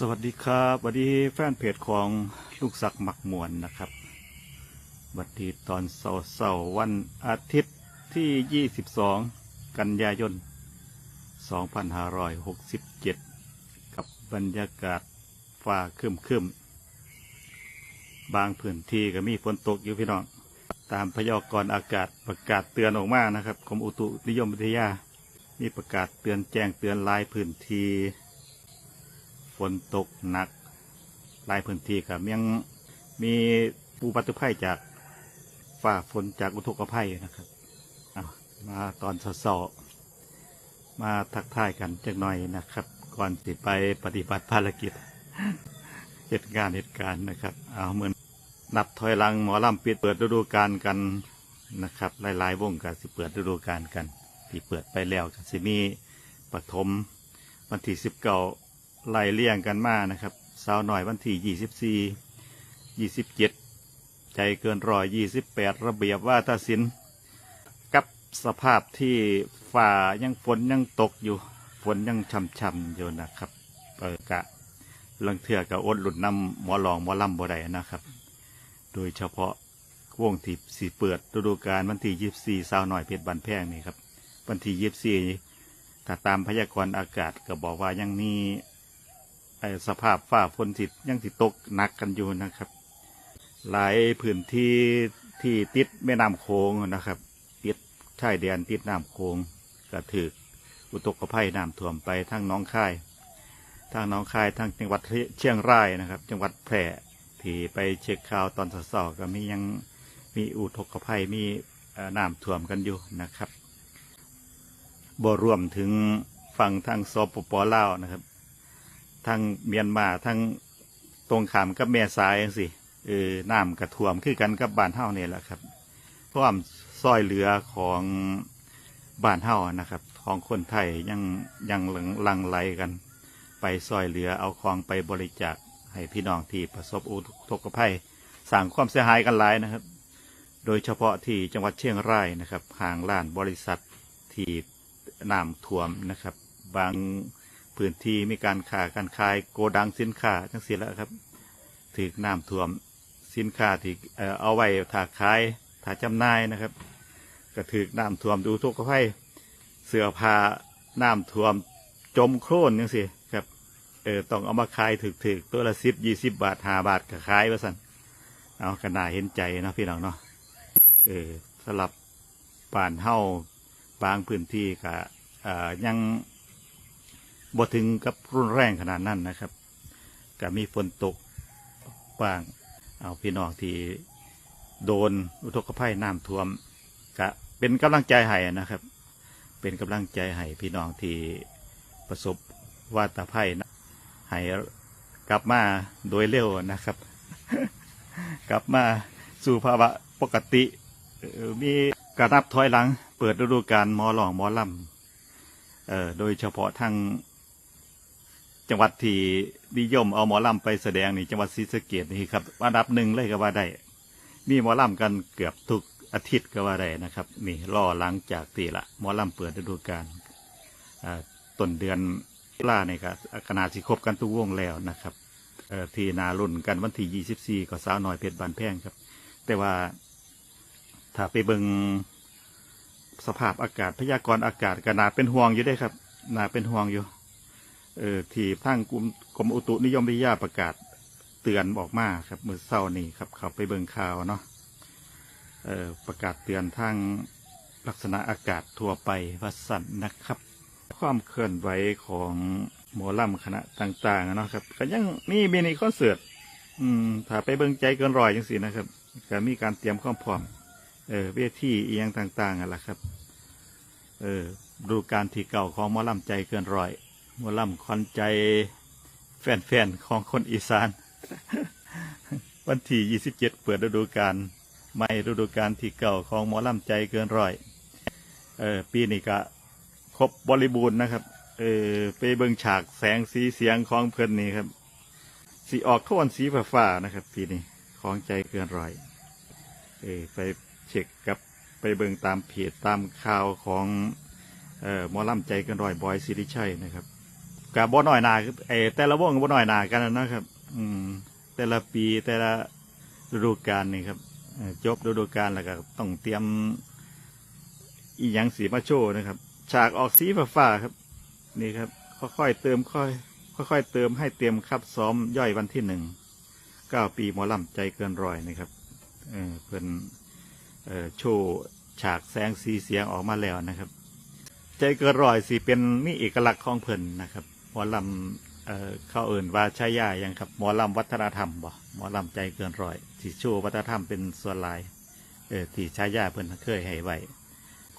สวัสดีครับสวัสดีแฟนเพจของลูกศักดิ์หมักมวนนะครับวัสดีตอนเสาร์เสาร์วันอาทิตย์ที่ 22 กันยายน 2567 กับบรรยากาศฟ้าคึมคึมบางพื้นที่ก็มีฝนตกอยู่พี่น้อง ตามพยากรณ์อากาศประกาศเตือนออกมานะครับกรมอุตุนิยมวิทยา มีประกาศเตือนแจ้งเตือนลายพื้นที่ ฝนตกหนักหลายพื้นที่ครับยังมีปูปัตุภัยจากฝ่าฝนจากอุทกภัยนะครับมาตอนสาร์ๆมาทักทายกันจักหน่อยนะครับ ก่อนสิไปปฏิบัติภารกิจเหตุการณ์เหตุการณ์นะครับเอาเหมือนนับถอยหลังหมอลำปิดเปิดฤดูกาลกันนะครับหลายๆวงกันสิเปิดฤดูกาลกันที่เปิดไปแล้วก็สิมีปฐมวันที่สิบเก้า ไล่เลี่ยงกันมานะครับสาวหน่อยวันที่ยี่สิบสี่ยี่สิบเจ็ดใจเกินร้อยยี่สิบแปดระเบียบว่าทศิลป์กับสภาพที่ฝ่ายังฝนยังตกอยู่ฝนยังช่ำๆอยู่นะครับเปิดกะลังเถื่อกับอดหลุดน้ำหมอลองหมอลำบ่ได้นะครับ โดยเฉพาะวงที่สีเปิดฤดูกาลวันที่ยี่สิบสี่สาวหน่อยเพชรบันแพงนี่ครับวันที่ยี่สิบสี่ถ้าตามพยากรณ์อากาศก็บอกว่ายังมี สภาพฝ้าฝนติดยังติดตกหนักกันอยู่นะครับ หลายพื้นที่ที่ติดแม่น้ำโขงนะครับ ติดชายแดนติดน้ำโขงก็ถืออุตกภัยน้ำท่วมไปทั้งน้องค่ายทั้งน้องค่ายทั้งจังหวัดเชียงรายนะครับ จังหวัดแพร่ที่ไปเช็คข่าวตอนสาร์ๆก็มียังมีอุทกภัยมีน้ำท่วมกันอยู่นะครับบ่รวมถึงฝั่งทางสปปลาวนะครับ ทั้งเมียนมาทั้งตรงขามกับแม่สายจังสิเออน้ำกระท่วมคือกันกับบ้านเฮาเนี่ยแหละครับเพราะอ้อมซอยเหลือของบ้านเฮานะครับ ของคนไทยยังยังหลังลังไหลกัน ไปซอยเหลือเอาของไปบริจาคให้พี่น้องที่ประสบอุทกภัยสร้างความเสียหายกันหลายนะครับ โดยเฉพาะที่จังหวัดเชียงรายนะครับห่างล้านบริษัทที่น้ำท่วมนะครับ บาง พื้นที่มีการขาการขายโกดังสินค้าทั้งสิ้นแล้วครับถือน้ำท่วมสินค้าที่เออเอาไว้ถาขายถาจำหน่ายนะครับก็ถือน้ำท่วมดูทุกข์ภัยเสื้อผ้าน้ำท่วมจมโคลนยังสิครับเออต้องเอามาขายถึกๆตัวละสิบยี่สิบบาทห้าบาทก็ขายว่าสันเอาขนาดเห็นใจนะพี่น้องเนาะเออสลับป่านเฮ้าบางพื้นที่ก็เออยัง บ่ถึงกับรุนแรงขนาดนั้นนะครับก็มีฝนตกบ้างเอาพี่น้องที่โดนอุทกภัยน้ำท่วมก็เป็นกำลังใจให้นะครับ เป็นกำลังใจให้พี่น้องที่ประสบวาตภัยนะให้กลับมาโดยเร็วนะครับ กลับมาสู่ภาวะปกติ มีการนับถอยหลัง เปิดฤดูกาลมอหลองมอลำเอ่อโดยเฉพาะทาง จังหวัดที่นิยมเอาหมอลำไปแสดงนี่จังหวัดศรีสะเกดนี่ครับอันดับหนึ่งเลยก็ว่าได้มีหมอลำกันเกือบทุกอาทิตย์ก็ว่าได้นะครับ นี่รอหลังจากตีละหมอลำเปิดฤดูกาลต้นเดือนตุลาเนี่ยก็ขนาดสิครบกันทุกวงแล้วนะครับที่นารุ่นกันวันที่ยี่สิบสี่ก็สาวน้อยเพชรบานแพงครับ แต่ว่าถ้าไปเบิงสภาพอากาศพยากรณ์อากาศก็น่าเป็นห่วงอยู่ได้ครับน่าเป็นห่วงอยู่ เออที่ทางกรมกรมอุตุนิยมวิทยาประกาศเตือนออกมาครับเมื่อเช้านี้ครับ เขาไปเบิ่งข่าวเนาะเออประกาศเตือนทางลักษณะอากาศทั่วไปว่าสั่นนะครับ ความเคลื่อนไหวของหมอลำคณะต่างๆเนาะครับก็ยังมีมินิคอนเสิร์ตอืมถ้าไปเบิ่งใจเกินรอยจังสินะครับก็มีการเตรียมความพร้อมเออเวทีเอียงต่างๆอะล่ะครับ เออดูการที่เก่าของหมอลำใจเกินรอย หมอลำคอนใจแฟนๆของคนอีสาน วันที่ 27 เปิดฤดูกาลใหม่ฤดูกาลที่เก่าของหมอลำใจเกินร้อยเออปีนี้ก็ครบบริบูรณ์นะครับ เออไปเบิ่งฉากแสงสีเสียงของเพื่อนนี่ครับสีออกโทนสีฟ้าๆนะครับ ปีนี้ของใจเกินร้อยเออไปเช็คกับไปเบิ่งตามเพจตามข่าวของเอ่อหมอลำใจเกันรอยบอยสิริชัยนะครับ กับบ่น้อยหนาไอ้แต่ละวงบ่น้อยหนากันนะครับ อืม แต่ละปีแต่ละฤดูกาลนี่ครับจบฤดูกาลแล้วก็ต้องเตรียม อีหยังสีมาโชว์นะครับ ฉากออกสีฟ้าครับ นี่ครับ ค่อยๆเติมค่อยค่อยๆเติมให้เตรียมคัดซ้อมย่อยวันที่หนึ่งเก้าปีหมอลำใจเกินร้อยนะครับเออเพิ่นเอ่อโชว์ฉากแสงสีเสียงออกมาแล้วนะครับ ใจเกินร้อยสิเป็นมีเอกลักษณ์ของเพิ่นนะครับ มอลำเอ่อเขาเอิ่นว่าชายายังครับหมอลำวัฒนธรรมบ่หมอลำใจเกินร้อยที่ชว์วัฒนธรรมเป็นส่วนหลายเออที่ชายาเพิ่นเคยให้ไว้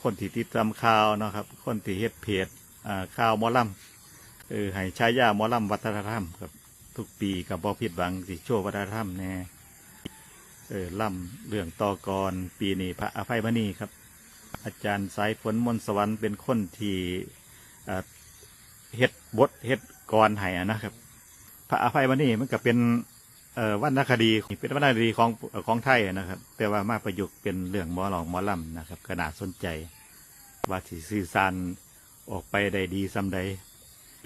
คนที่ติดตามข่าวเนาะครับ คนที่เฮ็ดเพจอ่าข่าวหมอลำเออให้ชายาหมอลำวัฒนธรรมครับทุกปีกับบ่ผิดหวังสิโชว์วัฒนธรรมแน่เออล่ำเรื่องต่อกรปีนี้พระอภัยมณีครับ อาจารย์สายฝนมนสวรรค์เป็นคนที่ เฮ็ดบทเฮ็ดกรให้นะครับ พระอภัยมณีมันก็เป็นเอ่อวรรณคดีเป็นวรรณคดีของของไทยนะครับ แต่ว่ามาประยุกต์เป็นเรื่องหมอหลองหมอลำนะครับขนาดสนใจว่าสิสื่อสารออกไปได้ดีสำใด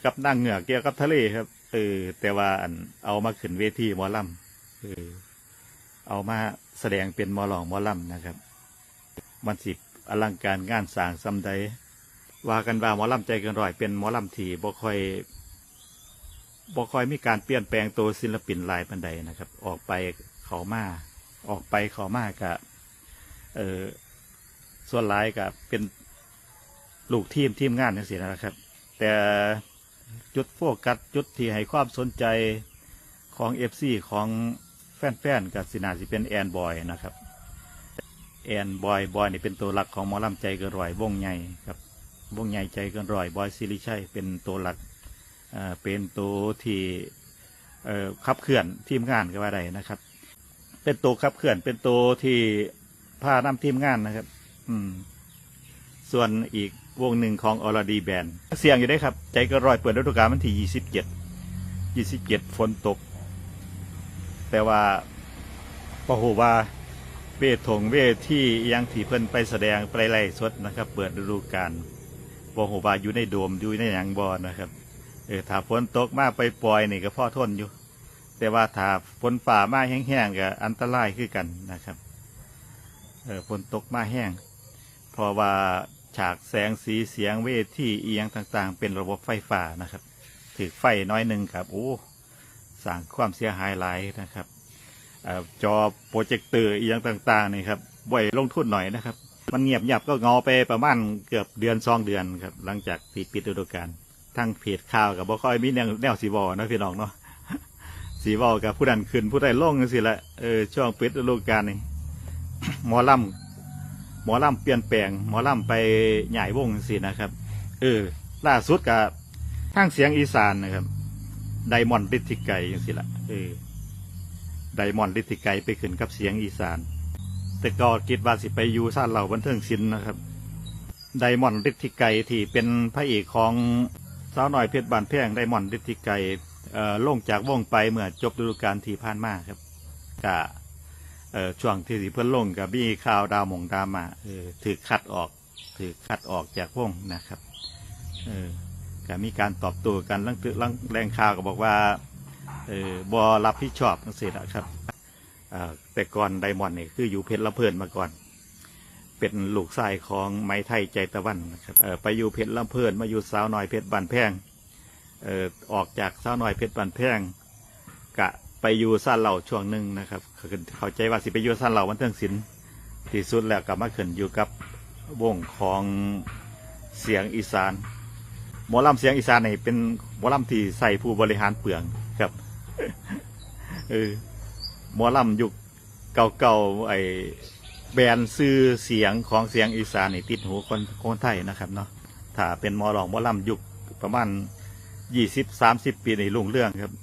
กับนั่งเหงือกเกี่ยวกับทะเลครับเออแต่ว่าอันเอามาขึ้นเวทีหมอลำเออเอามาแสดงเป็นหมอหลองหมอลำนะครับ มันสิอลังการงานสร้างซำใด ว่ากันว่าหมอลำใจเกินร้อยเป็นหมอลำที่บ่ค่อยบ่ค่อยมีการเปลี่ยนแปลงตัวศิลปินลายปันใดนะครับ ออกไปเขามาออกไปเขามากะเออส่วนหลายกับเป็นลูกทีมทีมงานนั่นสินะครับ แต่จุดโฟกัสจุดที่ให้ความสนใจของเอฟซีของแฟนๆกับสินาสิเป็นแอนบอยนะครับแอนบอยบอยนี่เป็นตัวหลักของหมอลำใจเกินร้อยวงใหญ่ครับ วงใหญ่ใจเกินร้อยบอยซิริชัยเป็นตัวหลักเป็นตัวที่ขับเคลื่อนทีมงานก็ว่าได้นะครับ เป็นตัวขับเคลื่อนเป็นตัวที่พานำทีมงานนะครับ อืม ส่วนอีกวงหนึ่งของออร์ดีแบนเสียงอยู่ได้ครับ ใจกินรอยเปิดฤดูกาลวันที่ยี่สิบเจ็ดยี่สิบเจ็ดฝนตก แต่ว่าพอหูว่าเวทงเวทที่ยังที่เพิ่นไปแสดงไปไล่สดนะครับ เปิดฤดูกาล บ่ฮู้ว่าอยู่ในโดมอยู่ในหยังบ่นะครับเออถ้าฝนตกมากไปปล่อยนี่ก็พ่อทนอยู่ แต่ว่าถ้าฝนฝ่ามากแห้งๆก็อันตรายคือกันนะครับเออฝนตกมากแห้งเพราะว่าฉากแสงสีเสียงเวทีเอียงต่างๆ เป็นระบบไฟฟ้านะครับถือไฟน้อยหนึ่งครับโอ้สร้างความเสียหายหลายนะครับอ่อจอโปรเจคเตอร์อีกอย่างต่างๆนี่ครับบ่อยลงทุนหน่อยนะครับ มันเงียบหยับก็งอไปประมาณเกือบเดือนสองเดือนครับ หลังจากที่ปิดฤดูกาลทั้งเพจข่าวกับบ่ค่อยมีแนวแนวสีบอนะพี่น้องเนาะสีบอกับผู้ดันขึ้นผู้ใดล่งสิละเออช่วงปิดฤดูกาลนี่หมอลำหมอลำเปลี่ยนแปลง หมอลำไปใหญ่วงสินะครับ เออ ล่าสุดกับทั้งเสียงอีสานนะครับไดมอนด์ฤทธิไก่ยังสิละเออไดมอนด์ฤทธิไกรไปขึ้นกับเสียงอีสาน แต่ก็คิดว่าสิไปอยู่ซ่านเหล่าบันเทิงศิลป์นะครับ ไดมอนด์ฤทธิไกรที่เป็นพระเอกของสาวหน่อยเพชรบานแพงไดมอนด์ฤทธิไกรเอ่อลงจากวงไปเมื่อจบฤดูกาลที่ผ่านมาครับกะเอ่อช่วงที่สิเพิ่อนลงกับมีข่าวดาวมงดามาเออถือคัดออกถือคัดออกจากวงนะครับเออก็มีการตอบโต้กันลังลังแรงข่าวก็บอกว่าเออบอรับผิดชอบทั้งสิ้นะครับ แต่ก่อนไดมอนด์เนี่ยคืออยู่เพชรละเพินมาก่อน เป็นลูกชายของไม้ไทยใจตะวันนะครับไปอยู่เพชรละเพินมาอยู่สาวน้อยเพชรบานแพงเออออกจากสาวน้อยเพชรบานแพงกะไปอยู่ซ่านเหล่าช่วงหนึ่งนะครับเข้าใจว่าสิไปอยู่ซ่านเหล่าวันเทิงศิลป์ที่สุดแล้วกลับมาขึ้นอยู่กับวงของเสียงอีสานหมอลำเสียงอีสานนี่เป็นหมอลำที่ใส่ผู้บริหารเปลืองครับเออ หมอลำยุคเก่าๆไอ้แบรนด์ซื้อเสียงของเสียงอีสานนี่ติดหูคนคนไทยนะครับเนาะถ้าเป็นหมอลองหมอลำยุคประมาณยี่สิบสามสิบปีในรุ่งเรื่องครับ